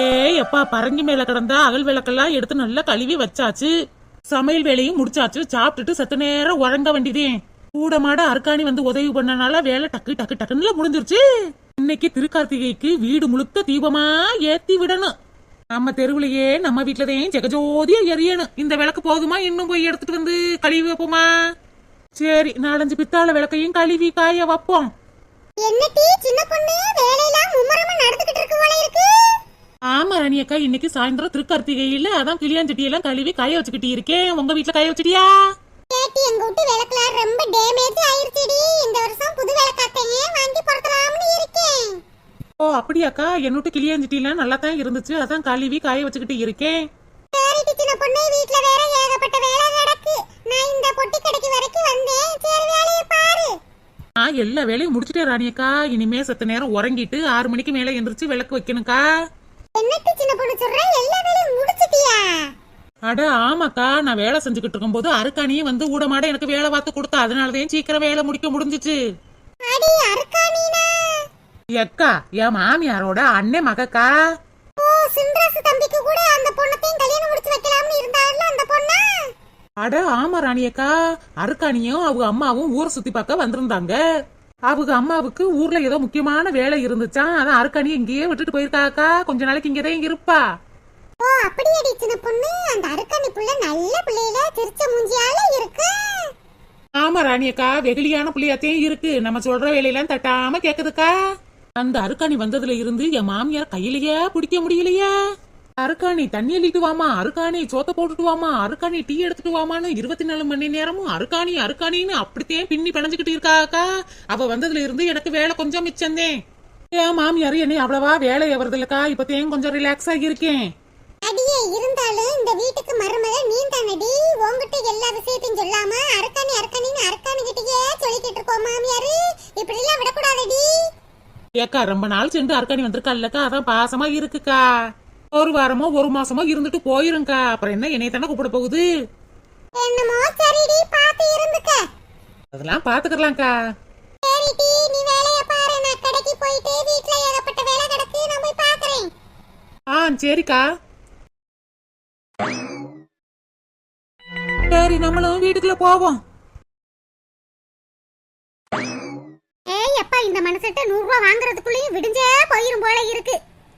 ஏய் அப்பா பரங்கி மேல கிடந்தா அகல் விளக்கெல்லாம் எடுத்து நல்லா கழுவி வச்சாச்சு. சமையல் வேலையும் முடிச்சாச்சு. சாப்பிட்டுட்டு சத்த நேரம் உறங்க வேண்டியதேன் கூட மாட அர்க்காணி வந்து உதவி பண்ணனால வேலை டக்கு டக்கு டக்குன்னு முடிஞ்சிருச்சு. இன்னைக்கு திருக்கார்த்திகைக்கு வீடு முழுக்க தீபமா ஏத்தி விடணும். நம்ம தெருவுலயே நம்ம வீட்டுலதான் ஜெகஜோதியா எரியணும். இந்த விளக்கு போதுமா? இன்னும் போய் எடுத்துட்டு வந்து கழுவி வைப்போமா? சரி நாலஞ்சு பித்தாள விளக்கையும் கழுவி காய வைப்போம். என்ன டீ சின்ன பொண்ணு? வேலையெல்லாம் மும்மரமா நடந்துகிட்டு இருக்கு போல இருக்கு. ஆமா ராணி அக்கா இன்னைக்கு சாயந்தரம் திருக்கார்த்திகையில அதான் கிளியாஞ்சட்டி எல்லாம் கழுவி காய வச்சுக்கிட்டு இருக்கேன் உங்க வீட்டுல காய வச்சிட்டியா? கேட்டி எங்க வீட்டு விளக்குலாம் ரொம்ப டேமேஜ் ஆயிருச்சுடி. இந்த வருஷம் புது விளக்காத்தையே வாங்கி பொருத்தலாம்னு இருக்கேன். ஓ அப்படியாக்கா? என்னோட கிளியாஞ்சட்டி எல்லாம் நல்லா தான் இருந்துச்சு. அதான் கழுவி காய வச்சுக்கிட்டு இருக்கேன். சரிடி சின்ன பொண்ணு. வீட்ல வேற ஏகப்பட்ட வேலை கிடக்கு நான் இந்த பொட்டி கடைக்கு வரைக்கும் வந்தேன். சரி வேலையை பாரு. ஆ எல்லா வேலையும் முடிச்சிட்டேன் ராணி அக்கா. இனிமே சத்த நேரம் உறங்கிட்டு ஆறு மணிக்கு மேல எந்திரிச்சு விளக்கு வைக்கணும்க்கா. என்னட்டு சின்ன பொண்ணு சொல்ற? எல்லா வேலையும் முடிச்சிட்டியா? அட ஆமாக்கா. நான் வேலை செஞ்சுக்கிட்டு இருக்கும்போது அருக்காணியும் வந்து ஊடமாட எனக்கு வேலை பார்த்து கொடுத்தா. அதனாலதான் சீக்கிரம் வேலை முடிக்க முடிஞ்சிச்சு. அடி அருக்கானீனா எக்கா என் மாமியாரோட அண்ணன் மகக்கா? ஓ சின்ராசு தம்பிக்கு கூட அந்த பொண்ணத்தையும் கல்யாணம் முடிச்சு வைக்கலாம்னு இருந்தாள்ல அந்த பொண்ணா? அட ஆமா ராணியக்கா. அருக்காணியும் அவங்க அம்மாவும் ஊரை சுத்தி பார்க்க வந்திருந்தாங்க. அவங்க அம்மாவுக்கு ஊர்ல ஏதோ முக்கியமான வேலை இருந்துச்சாம் அதான் அருக்காணி இங்கேயே விட்டுட்டு போயிருக்காக்கா? கொஞ்ச நாளைக்கு இங்கதான் இருப்பா. ஓ அப்படியேடி சின்ன பொண்ணு. அந்த அருக்காணி புள்ள நல்ல பிள்ளையில திருச்ச மூஞ்சியால இருக்கு. ஆமா ராணியக்கா வெகுளியான புள்ளியாத்தையும் இருக்கு. நம்ம சொல்ற வேலையெல்லாம் தட்டாம கேக்குதுக்கா. அந்த அருக்காணி வந்ததுல இருந்து என் மாமியார் கையிலேயே பிடிக்க முடியலையே. அருக்காணி தண்ணி அள்ளிட்டு வாமா அருக்காணி சோத்த போட்டுட்டு வாமா அருக்காணி டீ எடுத்துட்டு வாமான்னு இருபத்தி நாலு மணி நேரமும் அருக்காணி அருக்காணின்னு அப்படித்தான் பின்னி பிணைஞ்சுக்கிட்டு இருக்காக்கா அவ வந்ததுல இருந்து எனக்கு வேலை கொஞ்சம் மிச்சந்தேன் என் மாமியார் என்னை அவ்வளவா வேலை எவறதில்லக்கா இப்பத்தையும் கொஞ்சம் ரிலாக்ஸா இருக்கேன். அடியே இருந்தாலும் இந்த வீட்டுக்கு மருமக நீ தானடி உன்கிட்ட எல்லா விஷயத்தையும் சொல்லாம அருக்காணி அருக்காணின்னு அருக்காணி கிட்டயே சொல்லிக்கிட்டு இருக்கோம் மாமியாரு. இப்படி எல்லாம் விடக்கூடாதடி. ஏக்கா ரொம்ப நாள் சென்று அர்க்காணி வந்திருக்கால்லக்கா அதான் பாசமா இருக்குக்கா. ஒரு வாரமோ ஒரு மாசமோ இருந்துட்டு போயிருங்கக்கா. அப்புறம் என்ன என்னைய தானே கூப்பிட போகுது? என்னமோ சரிடி பாத்து இருந்துக்க. அதெல்லாம் பாத்துக்கலாம்க்கா சரிடி நீ வேலைய பாரு. நான் கடைக்கு போயிட்டு வீட்ல ஏகப்பட்ட வேலை கிடக்கு. நான் போய் பாக்குறேன் ஆ சரிக்கா. சரி நம்மளும் வீட்டுக்குள்ள போவோம். ஏய் அப்பா இந்த மனசிட்ட நூறு ரூபா வாங்குறதுக்குள்ளேயும் விடிஞ்சே போயிரும் போல இருக்கு.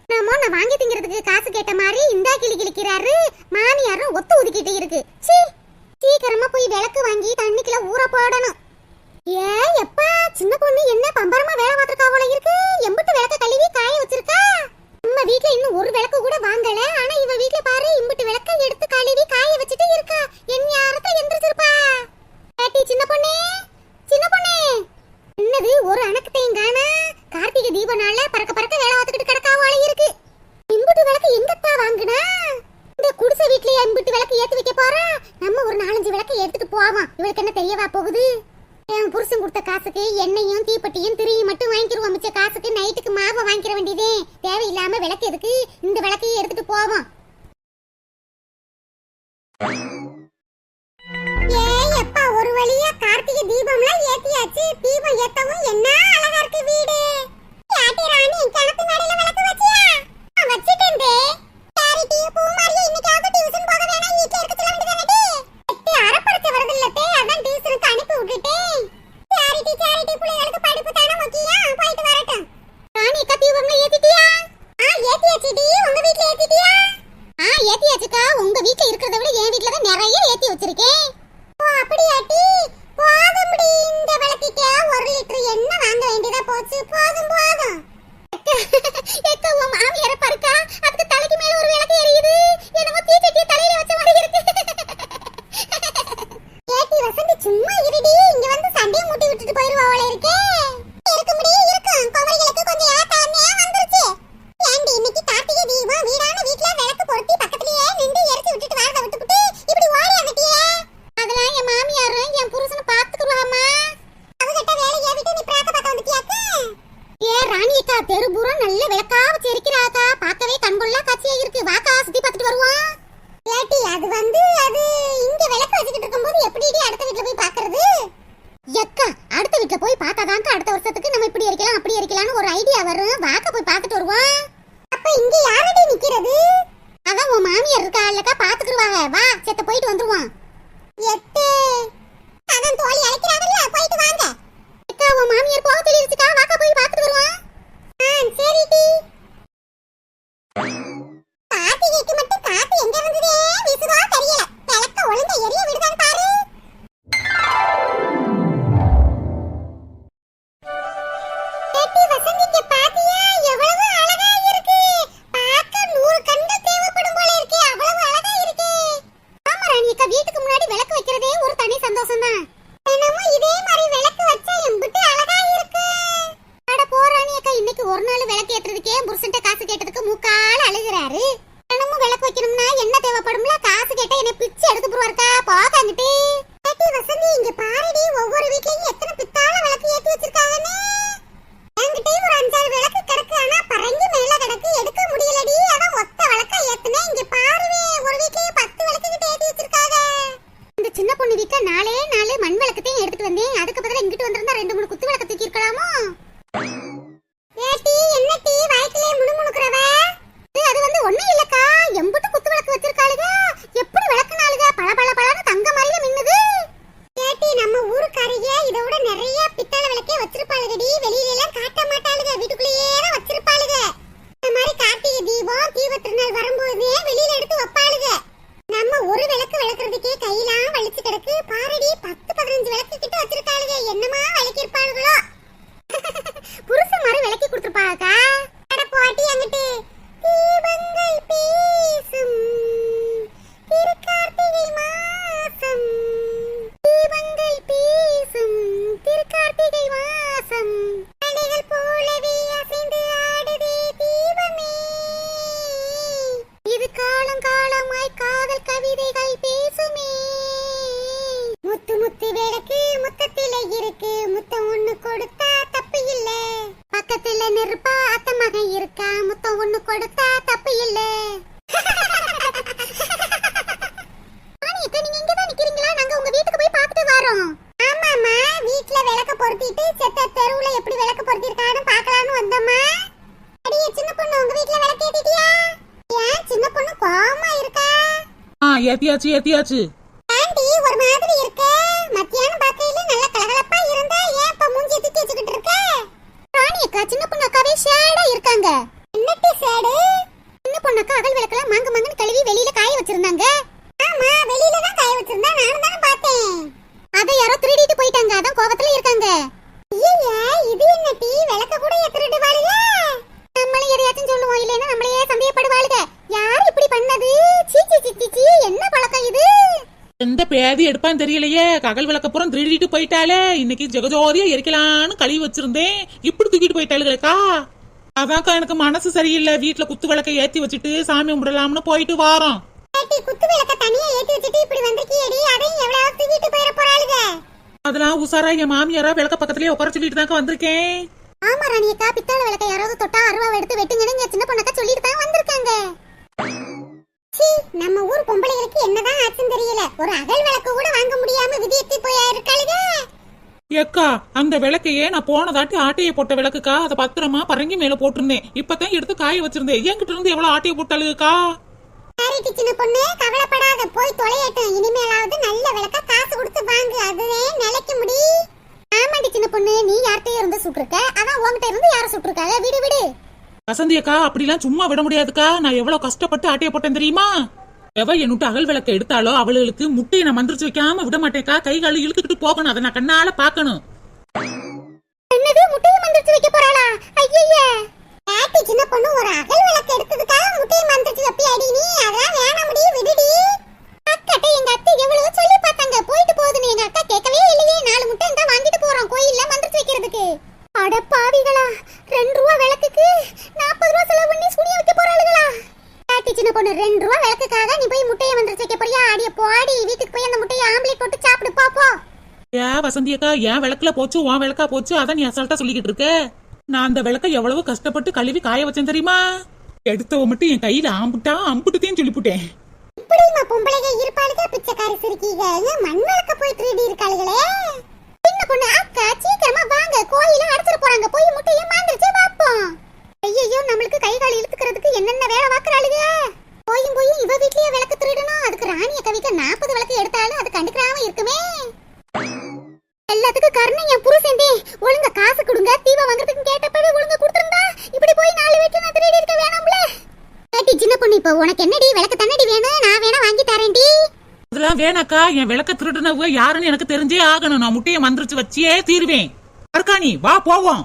நம்ம நான் வாங்கி திங்கிறதுக்கு காசு கேட்ட மாதிரி இந்தா கிளி கிளிக்கிறாரு. மாமியாரும் ஒத்து ஒதுக்கிட்டு இருக்கு. சீ சீக்கிரமா போய் விளக்கு வாங்கி தண்ணிக்குள்ள ஊற போடணும். ஏய் எப்பா சின்ன பொண்ணு என்ன பம்பரமா வேலை பார்த்திருக்கா போல இருக்கு எம்பிட்டு விளக்க கழுவி காய வச்சிருக்கா நம்ம வீட்ல இன்னும் ஒரு விளக்கு கூட வாங்கல ஆனா இவ வீட்ல பாரு இம்பிட்டு விளக்க எடுத்து கழுவி காய வச்சுட்டு இருக்கா என் யாரத்த எந்திரிச்சிருப்பா ஏட்டி சின்ன பொண்ணே சின்ன பொண்ணே என்னது ஒரு அணக்கத்தையும் காணா கார்த்திகை தீப நாள்ல பறக்க பறக்க வேலை பார்த்துக்கிட்டு கிடக்காவால இருக்கு இம்புட்டு விளக்கு எங்கத்தா வாங்குனா இந்த குடிசை வீட்லயே இம்புட்டு விளக்கு ஏத்தி வைக்க போறா நம்ம ஒரு நாலஞ்சு விளக்கு எடுத்துட்டு போவோம் இவளுக்கு என்ன தெரியவா போகுது? என் புருஷன் கொடுத்த காசுக்கு எண்ணெயும் தீப்பெட்டியும் திரியும் மட்டும் வாங்கிடுவோம் மிச்ச காசுக்கு நைட்டுக்கு மாவை வாங்கிக்கிற வேண்டியதே. தேவையில்லாம விளக்கு எதுக்கு? இந்த விளக்கையும் எடுத்துட்டு போவோம். ஏ எப்பா ஒரு வழியா கார்த்திகை தீபம்லாம் ஏத்தியாச்சு? தீபம் ஏத்தவும் என்ன அழகா இருக்கு வீடு? ராணி கிணத்து நடையில விளக்கு வச்சியா? வச்சிட்டேன் வருஷத்துக்கு நம்ம இப்படி இருக்கலாம் அப்படி இருக்கலாம்னு ஒரு ஐடியா வரும். வாக்க போய் பார்த்துட்டு வருவோம். அப்ப இங்க யாரடி நிக்கிறது? அதான் உன் மாமியார் இருக்கா இல்லக்கா? பாத்துக்கிடுவாங்க வா செத்த போயிட்டு வந்துருவோம். எட்டு. அதான் தோழி அழைக்கிறாங்கல்ல போயிட்டு வாங்க. அக்கா உன் மாமியார் கோவத்தில் இருந்துச்சுக்கா வாக்க போய் பார்த்துட்டு வருவோம். ஆ சரிடி. கையெல்லாம் ஒண்ணு கொடுத்தா தப்பு இல்ல. நீங்க இங்கதான் நிக்கிறீங்களா? நாங்க உங்க வீட்டுக்கு போய் பார்த்துட்டு வரோம். ஆமாமா வீட்ல விளக்க பொருத்திட்டு செத்த தெருவுல எப்படி விளக்கு பொருத்திருக்கான்னு பார்க்கலாம்னு வந்தோமா அடியே சின்ன பொண்ணு உங்க வீட்ல விளக்கு ஏத்திட்டியா? ஏன் சின்ன பொண்ணு கோவமா இருக்கா? ஆ ஏத்தியாச்சு ஏத்தியாச்சு. ஆண்டி ஒரு மாதிரி இருக்க? மத்தியானம் பார்க்கையில நல்ல கலகலப்பா இருந்தா ஏன் இப்ப மூஞ்சி தூக்கி வச்சுக்கிட்டு இருக்க? ராணி அக்கா சின்ன பொண்ணு அக்காவே ஷேடா இருக்காங்க. சேடு சின்ன பொண்ணாக்கா அகல் விளக்கெல்லாம் மாங்க மாங்கன்னு கழுவி வெளியில காய வச்சிருந்தாங்க. ஆமா வெளியில தான் காய வச்சிருந்தா நானும் தானே பார்த்தேன். அத யாரோ திருடிட்டு போயிட்டாங்க. அதான் கோபத்துல இருக்காங்க. ஐயே இது என்ன டீ? விளக்க கூட திருடு வாழுக நம்மளும் எதையாச்சும் சொல்லுவோம். இல்லைன்னா நம்மளையே சந்தேகப்படுவாளுங்க யார் இப்படி பண்ணது? சீ சீ சீ என்ன பழக்கம் இது? எந்த பேதி எடுப்பான்னு தெரியலையே. ககல் விளக்கப்புறம் திருடிட்டு போயிட்டாலே இன்னைக்கு ஜெகஜோதியா எரிக்கலான்னு கழுவி வச்சிருந்தேன். இப்படி தூக்கிட்டு போயிட்டாளுகளேக்கா. அதான்க்கா எனக்கு மனசு சரியில்லை. வீட்டுல குத்து விளக்கை ஏத்தி வச்சுட்டு சாமி கும்பிடலாம்னு போயிட்டு வாரோம். குத்து விளக்க தனியா ஏத்தி வச்சுட்டு இப்படி வந்திருக்கியேடி? அதையும் எவ்வளவு தூக்கிட்டு போயிட அதெல்லாம் உசாரா என் மாமியாரா விளக்க பக்கத்துலயே உட்கார சொல்லிட்டு தாங்க வந்திருக்கேன். ஆமா ராணி அக்கா பித்தாள விளக்க யாராவது தொட்டா அருவாவை எடுத்து வெட்டுங்கன்னு இங்க சின்ன பொண்ணக்கா சொல்லிட்டு தான் வந்திருக்காங்க. நம்ம ஊர் பொம்பளைகளுக்கு என்னதான் ஆச்சுன்னு தெரியல. ஒரு அகல் விளக்கு கூட வாங்க முடியாம விதியத்தி போய் இருக்காளுக ஏக்கா அந்த விளக்கையே நான் போனதாட்டி ஆட்டையை போட்ட விளக்குக்கா அதை பத்திரமா பரங்கி மேல போட்டிருந்தேன். இப்பதான் எடுத்து காய வச்சிருந்தேன். என்கிட்ட இருந்து எவ்வளவு ஆட்டையை போட்டாளுக்கா சரிட்டி சின்ன பொண்ணு கவலைப்படாத. போய் தொலையட்டும். இனிமேலாவது நல்ல விளக்க காசு கொடுத்து வாங்கு. அதுவே நிலைக்க முடி. ஆமாடி சின்ன பொண்ணு நீ யார்கிட்டயும் இருந்து சுட்டுருக்க. அதான் உன்கிட்ட இருந்து யார சுட்டுருக்காங்க. விடு விடு. வசந்தி அக்கா அப்படிலாம் சும்மா விட முடியாதுக்கா. நான் எவ்வளவு கஷ்டப்பட்டு ஆட்டையை போட்டேன் தெரியுமா? எவ என்னட்டு அகல் விளக்க எடுத்தாலோ அவளுக்கு முட்டையை நான் மந்திரிச்சு வைக்காம விட மாட்டேக்கா. கை கால இழுத்துக்கிட்டு போகணும். அதை நான் கண்ணால பாக்கணும் என்னது? முட்டையை மந்திரிச்சு வைக்க போறாளா ஐயய்ய ஆட்டி சின்ன பொண்ணு ஒரு அகல் விளக்கு எடுத்ததுக்காக முட்டையை மந்திரிச்சு வைப்பியாடி நீ அதெல்லாம் வேணாம் முடி விடுடி அக்காட்ட எங்க அத்தை எவ்வளவு சொல்லி பார்த்தாங்க போயிட்டு போகுதுன்னு எங்க அக்கா கேட்கவே இல்லையே நாலு முட்டை இருந்தா வாங்கிட்டு போறோம் கோயில்ல மந்திரிச்சு வைக்கிறதுக்கு அட பாவிகளா ரெண்டு ரூபா விளக்குக்கு நாற்பது ரூபா செலவு பண்ணி சுனிய வைக்க போறாளுகளா ஆட்டி சின்ன பொண்ணு ரெண்டு ரூபா விளக்குக்காக நீ போய் முட்டையை மந்திரிச்சு வைக்க போறியா? அடிய போடி வீட்டுக்கு போய் அந்த முட்டையை ஆம்லேட் போட்டு சாப்பிடு பாப்போம் ஏன் வசந்தி அக்கா என் விளக்குல போச்சு உன் விளக்கா போச்சு? அதான் நீ அசால்ட்டா சொல்லிக்கிட்டு இருக்க. நான் அந்த விளக்க எவ்வளவு கஷ்டப்பட்டு கழுவி காய வச்சேன் தெரியுமா? எடுத்தவ மட்டும் என் கையில ஆம்புட்டா அம்புட்டுத்தையும் சொல்லிப்புட்டேன். இப்படிமா பொம்பளைங்க இருப்பாளுக பிச்சைக்காரி சிரிக்கீங்க. ஏன் மண் விளக்க போய் திருடி இருக்காளுகளே சின்ன பொண்ணு அக்கா சீக்கிரமா வாங்க கோயில அடைச்சிட்டு போறாங்க போய் முட்டையை மாந்திரிச்சு வைப்போம் ஐயோ நம்மளுக்கு கை கால் இழுத்துக்கிறதுக்கு என்னென்ன வேலை வாக்குறாளுக எல்லாத்துக்கும் காரணம் என் புருஷன் ஒழுங்கா காசு கொடுங்க தீபம் வாங்குறதுக்கு கேட்டப்பவே ஒழுங்கா கொடுத்திருந்தா இப்படி போய் நாலு வீட்டுல நான் திருடி இருக்க வேணாம்ல ஏட்டி சின்ன பொண்ணு இப்போ உனக்கு என்னடி விளக்கு தண்ணடி வேணும் நான் வேணா வாங்கி தரேன்டி. அதெல்லாம் வேணாக்கா. என் விளக்க திருடினவங்க யாருன்னு எனக்கு தெரிஞ்சே ஆகணும். நான் முட்டையை மந்திரிச்சு வச்சியே தீருவேன். அர்க்காணி வா போவோம்.